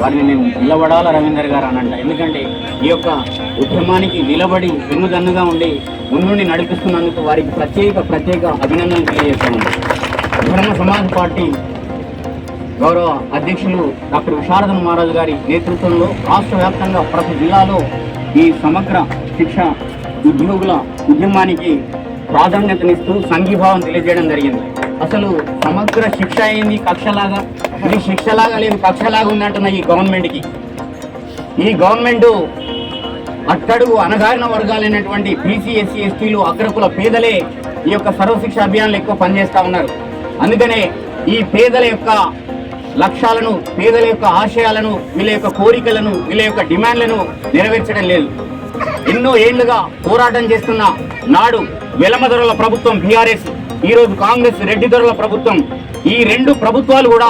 వారిని నేను నిలబడాల రవీందర్ గారు అనంట ఎందుకంటే ఈ యొక్క ఉద్యమానికి నిలబడి వెన్నుదన్నుగా ఉండి ముందుండి నడిపిస్తున్నందుకు వారికి ప్రత్యేక ప్రత్యేక అభినందనలు తెలియజేస్తున్నాను. ధర్మ సమాజ్ పార్టీ గౌరవ అధ్యక్షులు డాక్టర్ విశారదన్ మహారాజు గారి నేతృత్వంలో రాష్ట్ర వ్యాప్తంగా ప్రతి జిల్లాలో ఈ సమగ్ర శిక్ష ఉద్యోగుల ఉద్యమానికి ప్రాధాన్యతనిస్తూ సంఘీభావం తెలియజేయడం జరిగింది. అసలు సమగ్ర శిక్ష అయింది కక్షలాగా ఇది శిక్షలాగా లేదు కక్షలాగా ఉందంటున్న ఈ గవర్నమెంట్కి. ఈ గవర్నమెంట్ అట్టడుగు అణగారిన వర్గాలైనటువంటి బీసీ ఎస్సీ ఎస్టీలు అగ్రకుల పేదలే ఈ యొక్క సర్వశిక్ష అభియాన్లు ఎక్కువ పనిచేస్తూ ఉన్నారు. అందుకనే ఈ పేదల యొక్క లక్ష్యాలను పేదల యొక్క ఆశయాలను వీళ్ళ యొక్క కోరికలను వీళ్ళ యొక్క డిమాండ్లను నెరవేర్చడం లేదు. ఎన్నో ఏళ్ళుగా పోరాటం చేస్తున్న నాడు వెలమధరల ప్రభుత్వం బీఆర్ఎస్ ఈ రోజు కాంగ్రెస్ రెడ్డి దొరల ప్రభుత్వం. ఈ రెండు ప్రభుత్వాలు కూడా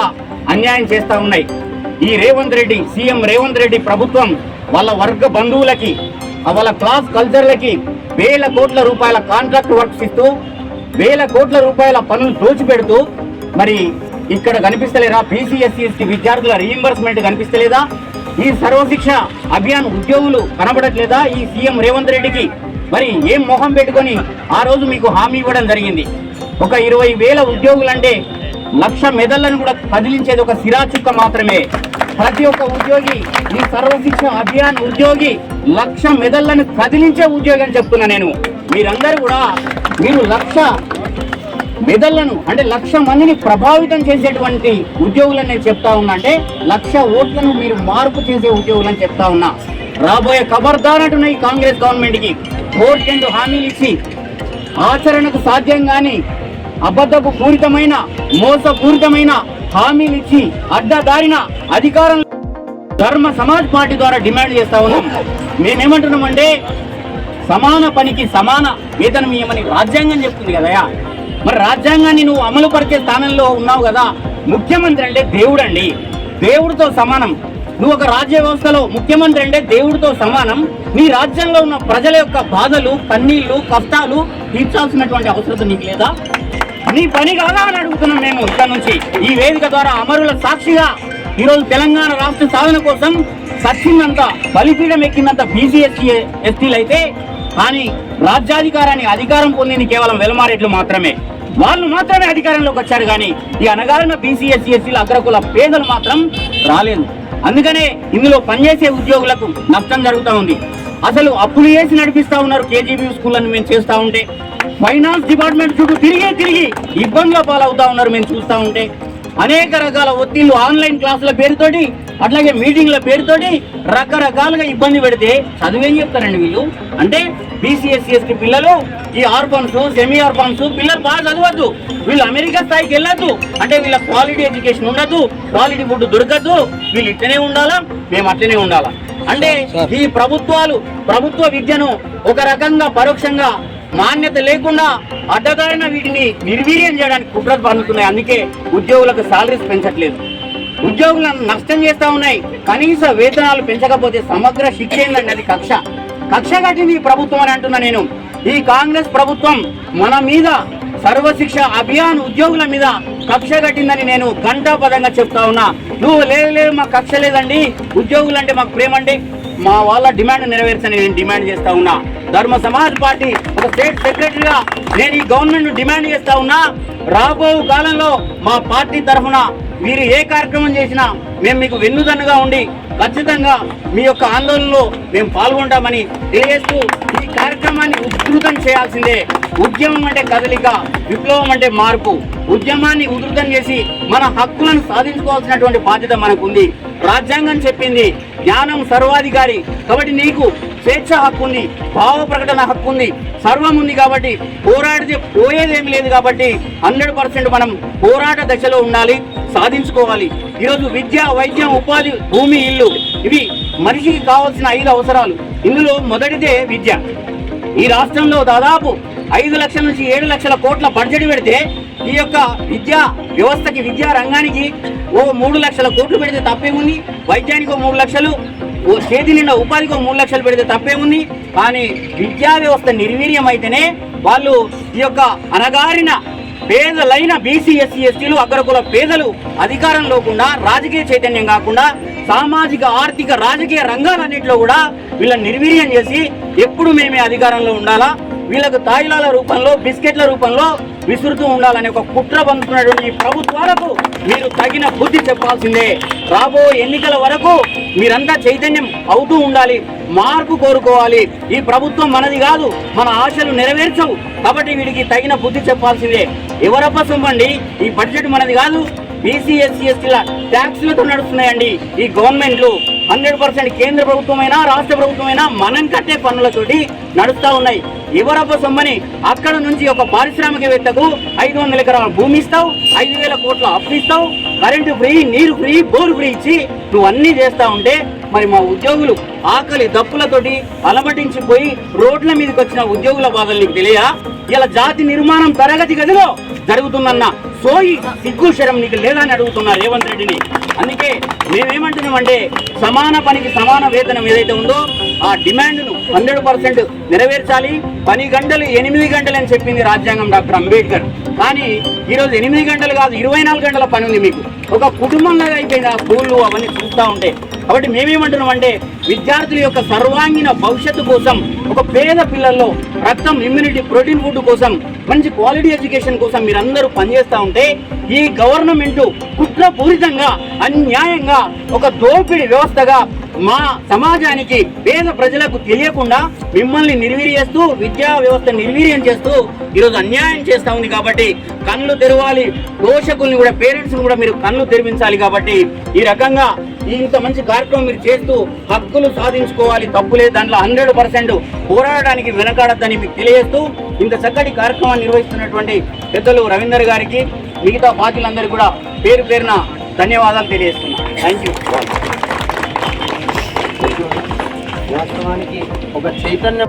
అన్యాయం చేస్తూ ఉన్నాయి. ఈ రేవంత్ రెడ్డి సీఎం రేవంత్ రెడ్డి ప్రభుత్వం వాళ్ళ వర్గ బంధువులకి వాళ్ళ క్లాస్ కల్చర్లకి వేల కోట్ల రూపాయల కాంట్రాక్ట్ వర్క్స్ ఇస్తూ వేల కోట్ల రూపాయల పనులు దోచిపెడుతూ మరి ఇక్కడ కనిపిస్తలేదా? బీసీఎస్సీఎస్టీ విద్యార్థుల రీఎంబర్స్మెంట్ కనిపిస్తలేదా? ఈ సర్వశిక్ష అభియాన్ ఉద్యోగులు కనబడట్లేదా? ఈ సీఎం రేవంత్ రెడ్డికి మరి ఏం మొహం పెట్టుకొని ఆ రోజు మీకు హామీ ఇవ్వడం జరిగింది. ఒక ఇరవై వేల ఉద్యోగులంటే లక్ష మెదళ్ళను కూడా కదిలించేది ఒక సిరాచుక్క మాత్రమే. ప్రతి ఒక్క ఉద్యోగి ఈ సర్వశిక్ష అభియాన్ ఉద్యోగి లక్ష మెదళ్ళను కదిలించే ఉద్యోగి అని చెప్తున్నా నేను. మీరందరూ కూడా మీరు లక్ష మెదళ్ళను అంటే లక్ష మందిని ప్రభావితం చేసేటువంటి ఉద్యోగులను నేను చెప్తా ఉన్నా. అంటే లక్ష ఓట్లను మీరు మార్పు చేసే ఉద్యోగులని చెప్తా ఉన్నా. రాబోయే కబర్దారటున్న ఈ కాంగ్రెస్ గవర్నమెంట్కి కి కోర్టు హామీలు ఇచ్చి ఆచరణకు సాధ్యం కానీ అబద్ధపు పూరితమైన మోసపూరితమైన హామీలు ఇచ్చి అడ్డదారిన అధికారం ధర్మ సమాజ్ పార్టీ ద్వారా డిమాండ్ చేస్తా ఉన్నాం. మేమేమంటున్నామంటే సమాన పనికి సమాన వేతనం ఇవ్వమని రాజ్యాంగం చెప్తుంది కదయా? మరి రాజ్యాంగాన్ని నువ్వు అమలు పరిచే స్థానంలో ఉన్నావు కదా ముఖ్యమంత్రి అంటే దేవుడు అండి దేవుడితో సమానం. నువ్వు ఒక రాజ్య వ్యవస్థలో ముఖ్యమంత్రి అంటే దేవుడితో సమానం. నీ రాజ్యంలో ఉన్న ప్రజల యొక్క బాధలు కన్నీళ్ళు కష్టాలు తీర్చాల్సినటువంటి అవసరం నీకు లేదా? నీ పని కాదా అని అడుగుతున్నాం మేము ఇక్కడ నుంచి. ఈ వేదిక ద్వారా అమరుల సాక్షిగా ఈరోజు తెలంగాణ రాష్ట్ర సాధన కోసం సచ్చిందంత బలిపీఠం ఎక్కినంత బీసీఎస్సీ ఎస్టీలు అయితే కానీ రాజ్యాధికారాన్ని అధికారం పొందింది కేవలం వెలమారెట్లు మాత్రమే. వాళ్ళు మాత్రమే అధికారంలోకి వచ్చారు కానీ ఈ అనగారిన బీసీఎస్సీ ఎస్టీల అగ్రకుల పేదలు మాత్రం రాలేదు. అందుకనే ఇందులో పనిచేసే ఉద్యోగులకు నష్టం జరుగుతూ ఉంది. అసలు అప్పులు వేసి నడిపిస్తూ ఉన్నారు కేజీబీ స్కూళ్ళని మేము చేస్తూ ఉంటే. ఫైనాన్స్ డిపార్ట్మెంట్ చుట్టూ తిరిగి తిరిగి ఇబ్బందుల పాలవుతా ఉన్నారు. మేము చూస్తా ఉంటే అనేక రకాల ఒత్తిళ్ళు ఆన్లైన్ క్లాసుల పేరుతోటి అట్లాగే మీటింగ్ల పేరుతోటి రకరకాలుగా ఇబ్బంది పెడితే చదువేం చెప్తారండి వీళ్ళు? అంటే బీసీఎస్సీ ఎస్టీ పిల్లలు ఈ ఆర్ఫన్స్ సెమీ ఆర్ఫన్స్ పిల్లలు బాగా చదవద్దు. వీళ్ళు అమెరికా స్థాయికి వెళ్ళొద్దు. అంటే వీళ్ళ క్వాలిటీ ఎడ్యుకేషన్ ఉండదు క్వాలిటీ ఫుడ్ దొరకద్దు. వీళ్ళు ఇట్లనే ఉండాలా? మేము అట్లనే ఉండాలా? అంటే ఈ ప్రభుత్వాలు ప్రభుత్వ విద్యను ఒక రకంగా పరోక్షంగా నాణ్యత లేకుండా అడ్డదారిన వీటిని నిర్వీర్యం చేయడానికి కుట్రలు పన్నుతున్నాయి. అందుకే ఉద్యోగులకు సాలరీస్ పెంచట్లేదు. ఉద్యోగులను నష్టం చేస్తా ఉన్నాయి. కనీస వేతనాలు పెంచకపోతే సమగ్ర శిక్ష ఏందండి అది? కక్ష. కక్ష కట్టింది ఈ ప్రభుత్వం అని అంటున్నా నేను. ఈ కాంగ్రెస్ ప్రభుత్వం మన మీద సర్వశిక్ష అభియాన్ ఉద్యోగుల మీద కక్ష కట్టిందని నేను ఘంటాపదంగా చెప్తా ఉన్నా. నువ్వు లేదు లేదు మాకు కక్ష లేదండి. ఉద్యోగులు అంటే మాకు ప్రేమ అంటే మా వాళ్ళ డిమాండ్ నెరవేర్చని నేను డిమాండ్ చేస్తా ఉన్నా. ధర్మ సమాజ్ పార్టీ ఒక స్టేట్ సెక్రటరీగా నేను ఈ గవర్నమెంట్ డిమాండ్ చేస్తా ఉన్నా. రాబో కాలంలో మా పార్టీ తరఫున మీరు ఏ కార్యక్రమం చేసినా మేము మీకు వెన్నుదన్నుగా ఉండి ఖచ్చితంగా మీ యొక్క ఆందోళనలో మేము పాల్గొంటామని తెలియజేస్తూ ఈ కార్యక్రమాన్ని ఉధృతం చేయాల్సిందే. ఉద్యమం అంటే కదలిక విప్లవం అంటే మార్పు. ఉద్యమాన్ని ఉధృతం చేసి మన హక్కులను సాధించుకోవాల్సినటువంటి బాధ్యత మనకుంది. రాజ్యాంగం చెప్పింది జ్ఞానం సర్వాధికారి. కాబట్టి నీకు స్వేచ్ఛ హక్కు ఉంది భావ ప్రకటన హక్కు ఉంది సర్వం ఉంది కాబట్టి పోరాడితే పోయేదేమి లేదు కాబట్టి హండ్రెడ్ పర్సెంట్ మనం పోరాట దశలో ఉండాలి సాధించుకోవాలి. ఈరోజు విద్య వైద్యం ఉపాధి భూమి ఇల్లు ఇవి మనిషికి కావాల్సిన ఐదు అవసరాలు. ఇందులో మొదటిదే విద్య. ఈ రాష్ట్రంలో దాదాపు ఐదు లక్షల నుంచి ఏడు లక్షల కోట్ల బడ్జెట్ పెడితే ఈ యొక్క విద్యా వ్యవస్థకి విద్యా రంగానికి ఓ మూడు లక్షల కోట్లు పెడితే తప్పేముంది వైద్యానికి ఓ మూడు లక్షలు ఓ చేతి నిండా ఉపాధికి ఓ మూడు లక్షలు పెడితే తప్పేముంది కానీ విద్యా వ్యవస్థ నిర్వీర్యం అయితేనే వాళ్ళు ఈ యొక్క అనగారిన పేదలైన బీసీ ఎస్సీ ఎస్టీలు అగ్రకుల పేదలు అధికారం లేకుండా రాజకీయ చైతన్యం కాకుండా సామాజిక ఆర్థిక రాజకీయ రంగాలన్నింటిలో కూడా వీళ్ళని నిర్వీర్యం చేసి ఎప్పుడు మేమే అధికారంలో ఉండాలా? వీళ్ళకు తాయిలాల రూపంలో బిస్కెట్ల రూపంలో విసురుతూ ఉండాలనే ఒక కుట్ర పంపుతున్నటువంటి ప్రభుత్వాలకు మీరు తగిన బుద్ధి చెప్పాల్సిందే. రాబోయే ఎన్నికల వరకు మీరంతా చైతన్యం అవుతూ ఉండాలి మార్పు కోరుకోవాలి. ఈ ప్రభుత్వం మనది కాదు మన ఆశలు నెరవేర్చవు. కాబట్టి వీడికి తగిన బుద్ధి చెప్పాల్సిందే. ఎవరప్ప సొమ్మండి ఈ బడ్జెట్ మనది కాదు. బీసీ ఎస్సీ ఎస్టీల ట్యాక్స్లతో నడుస్తున్నాయండి. ఈ గవర్నమెంట్లు హండ్రెడ్ పర్సెంట్ కేంద్ర ప్రభుత్వమైనా రాష్ట్ర ప్రభుత్వమైనా మనం కట్టే పన్నులతోటి నడుస్తూ ఉన్నాయి. ఎవరప్ప సొమ్మని అక్కడ నుంచి ఒక పారిశ్రామికవేత్తకు ఐదు వందల ఎకరాల భూమి ఇస్తావు ఐదు వేల కోట్ల అప్పు ఇస్తావు కరెంటు ఫ్రీ నీరు ఫ్రీ బోరు ఫ్రీ ఇచ్చి నువ్వు అన్నీ చేస్తా ఉంటే మరి మా ఉద్యోగులు ఆకలి దప్పులతోటి అలమటించిపోయి రోడ్ల మీదకి వచ్చిన ఉద్యోగుల బాధలు నీకు తెలియ ఇలా జాతి నిర్మాణం తరగతి గదిలో జరుగుతుందన్న సోయి సిగ్గు శరం నీకు లేదని అడుగుతున్నా రేవంత్ రెడ్డిని. అందుకే మేమేమంటున్నామంటే సమాన పనికి సమాన వేతనం ఏదైతే ఉందో ఆ డిమాండ్ను హండ్రెడ్ పర్సెంట్ నెరవేర్చాలి. పని గంటలు ఎనిమిది గంటలు అని చెప్పింది రాజ్యాంగం డాక్టర్ అంబేద్కర్. కానీ ఈరోజు ఎనిమిది గంటలు కాదు ఇరవై నాలుగు గంటల పని ఉంది మీకు. ఒక కుటుంబంలాగా అయిపోయింది ఆ స్కూళ్ళు అవన్నీ చూస్తూ ఉంటే. కాబట్టి మేమేమంటున్నామంటే విద్యార్థుల యొక్క సర్వాంగీణ భవిష్యత్తు కోసం ఒక పేద పిల్లల్లో రక్తం ఇమ్యూనిటీ ప్రోటీన్ ఫుడ్ కోసం మంచి క్వాలిటీ ఎడ్యుకేషన్ కోసం మీరందరూ పనిచేస్తూ ఉంటే ఈ గవర్నమెంట్ కుట్రపూరితంగా అన్యాయంగా ఒక దోపిడీ వ్యవస్థగా మా సమాజానికి పేద ప్రజలకు తెలియకుండా మిమ్మల్ని నిర్వీర్యేస్తూ విద్యా వ్యవస్థ నిర్వీర్యం చేస్తూ ఈరోజు అన్యాయం చేస్తూ ఉంది కాబట్టి కళ్ళు తెరవాలి. దోషకుల్ని కూడా పేరెంట్స్ని కూడా మీరు కళ్ళు తెరిపించాలి కాబట్టి ఈ రకంగా ఇంత మంచి కార్యక్రమం మీరు చేస్తూ హక్కులు సాధించుకోవాలి. తప్పులేదు దాంట్లో హండ్రెడ్ పర్సెంట్ పోరాడడానికి వెనకాడద్దని మీకు తెలియజేస్తూ ఇంత చక్కటి కార్యక్రమాన్ని నిర్వహిస్తున్నటువంటి పెద్దలు రవీందర్ గారికి మిగతా బాధ్యులందరికీ కూడా పేరు పేరున ధన్యవాదాలు తెలియజేస్తున్నాను థ్యాంక్ యూ వాస్తవానికి ఒక చైతన్య